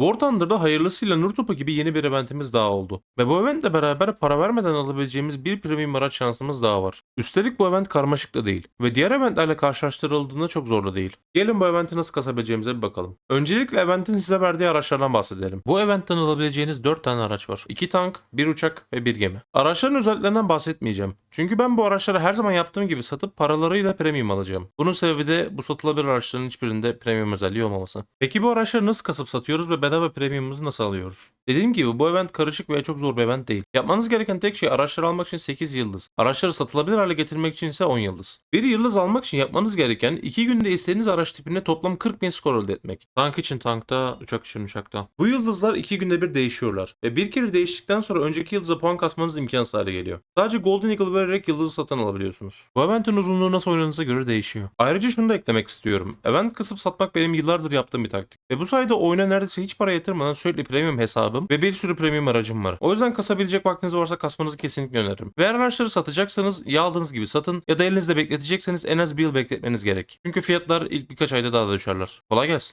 War Thunder'da hayırlısıyla nur topu gibi yeni bir eventimiz daha oldu. Ve bu eventle beraber para vermeden alabileceğimiz bir premium araç şansımız daha var. Üstelik bu event karmaşık da değil. Ve diğer eventlerle karşılaştırıldığında çok zor da değil. Gelin bu eventi nasıl kasabileceğimize bir bakalım. Öncelikle eventin size verdiği araçlardan bahsedelim. Bu eventten alabileceğiniz 4 tane araç var. 2 tank, 1 uçak ve 1 gemi. Araçların özelliklerinden bahsetmeyeceğim. Çünkü ben bu araçları her zaman yaptığım gibi satıp paralarıyla premium alacağım. Bunun sebebi de bu satılabilir araçların hiçbirinde premium özelliği olmaması. Peki bu araçları nasıl kasıp satıyoruz ve bedava premiumumuzu nasıl alıyoruz? Dediğim gibi bu event karışık veya çok zor bir event değil. Yapmanız gereken tek şey araçları almak için 8 yıldız. Araçları satılabilir hale getirmek için ise 10 yıldız. 1 yıldız almak için yapmanız gereken 2 günde istediğiniz araç tipine toplam 40 bin skor elde etmek. Tank için tankta, uçak için uçakta. Bu yıldızlar 2 günde bir değişiyorlar. Ve bir kere değiştikten sonra önceki yıldıza puan kasmanız imkansız hale geliyor. Sadece Golden Eagle vererek yıldızı satın alabiliyorsunuz. Bu eventin uzunluğu nasıl oynadığınıza göre değişiyor. Ayrıca şunu da eklemek istiyorum. Event kısıp satmak benim yıllardır yaptığım bir taktik. Ve bu sayede oyuna neredeyse hiç para yatırmadan sürekli premium hesabım ve bir sürü premium aracım var. O yüzden kasabilecek vaktiniz varsa kasmanızı kesinlikle öneririm. Ve araçları satacaksanız ya aldığınız gibi satın ya da elinizde bekletecekseniz en az bir yıl bekletmeniz gerek. Çünkü fiyatlar ilk birkaç ayda daha da düşerler. Kolay gelsin.